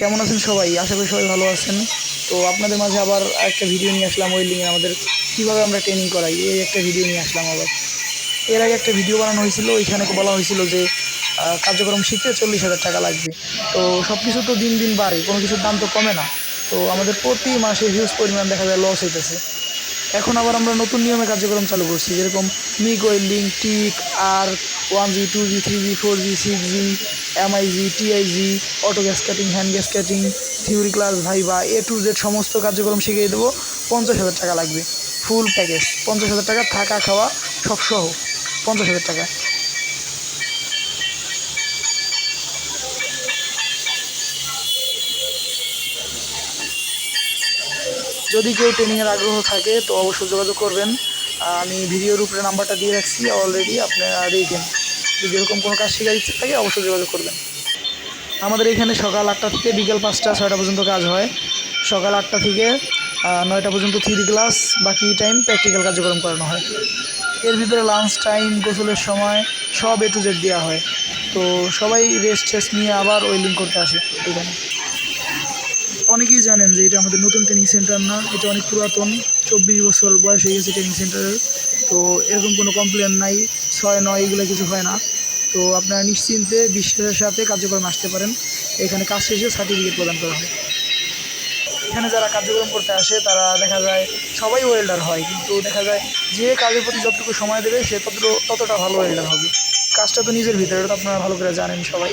কেমন আছেন সবাই? আশা করি সবাই ভালো আছেন। তো আপনাদের মাঝে আবার একটা ভিডিও নিয়ে আসলাম ওই ওয়েল্ডিংয়ে আমাদের। কীভাবে আমরা ট্রেনিং করাই? এই একটা ভিডিও নিয়ে আসলাম আবার। এর আগে একটা ভিডিও বানানো হয়েছিল। ওইখানে বলা হয়েছিল যে কার্যক্রম শিখতে চল্লিশ হাজার টাকা লাগবে। তো সব কিছু তো দিন দিন বাড়ে, কোনো কিছুর দাম তো কমে না। তো আমাদের প্রতি মাসে হিউজ পরিমাণ দেখা যায় লস হইতেছে। এখন আবার আমরা নতুন নিয়মে কার্যক্রম চালু করছি, যেরকম MIG welding TIG R one G two G three G four G six G MIG TIG auto gas cutting hand gas cutting theory class viva A to Z সমস্ত কার্যক্রম শিখিয়ে দেবো। পঞ্চাশ হাজার টাকা লাগবে ফুল প্যাকেজ পঞ্চাশ হাজার টাকা থাকা খাওয়া সব সহ পঞ্চাশ হাজার টাকা। যদি কেউ ট্রেনিংয়ের আগ্রহ থাকে, তো অবশ্যই যোগাযোগ করবেন। আমি ভিডিওর উপরে নাম্বারটা দিয়ে রাখছি অলরেডি আপনারা দেখেন যদি এরকম কোনো কাজ শেখার ইচ্ছে থাকে, অবশ্যই যোগাযোগ করবেন। আমাদের এখানে সকাল আটটা থেকে বিকেল পাঁচটা, ছয়টা পর্যন্ত কাজ হয়। সকাল আটটা থেকে নয়টা পর্যন্ত থিওরি ক্লাস বাকি টাইম প্র্যাকটিক্যাল কার্যক্রম করানো হয়। এর ভিতরে লাঞ্চ টাইম গোসলের সময়, সব এ টু জেড দেওয়া হয়। তো সবাই রেস্ট টেস্ট নিয়ে আবার ওয়েলিং করতে আসে। এখানে। অনেকেই জানেন যে এটা আমাদের নতুন ট্রেনিং সেন্টার না, এটা অনেক পুরাতন, চব্বিশ বছর বয়স হয়ে গেছে ট্রেনিং সেন্টারের তো এরকম কোনো কমপ্লেন নাই, ছয়, নয় এগুলো কিছু হয় না। তো আপনারা নিশ্চিন্তে বিশ্বাসের সাথে কার্যক্রম আসতে পারেন। এখানে কাজ শেষে সার্টিফিকেট প্রদান করা হয়। এখানে যারা কার্যক্রম করতে আসে, তারা দেখা যায় সবাই ওয়েল্ডার হয়, কিন্তু দেখা যায় যে কাজের প্রতি যতটুকু সময় দেবে, সে ততটুকু, ততটা ভালো ওয়েল্ডার হবে। কাজটা তো নিজের ভিতরে তো আপনারা ভালো করে জানেন সবাই।